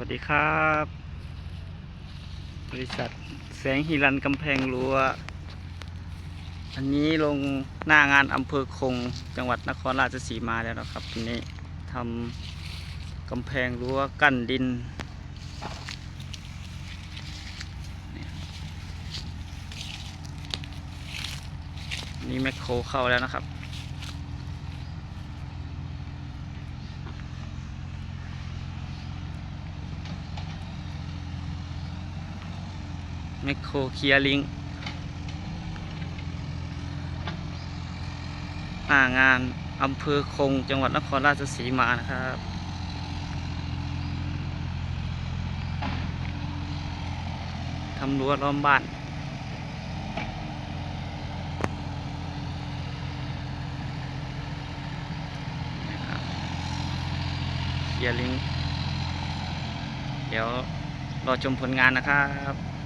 วัสดีครับ บริษัทแสงฮิรันกำแพงรั้ว อันนี้ลงหน้างานอำเภอคง จังหวัดนครราชสีมาแล้วนะครับทีนี้ทำกำแพงรั้วกั้นดินนี่แมคโครเข้าแล้วนะครับ แมคโครเคลียร์ลิงหน้างานอำเภอคงจังหวัดนครราชสีมานะครับทำรั้วล้อมบ้านเคลียร์ลิง เดี๋ยวรอชมผลงานนะครับ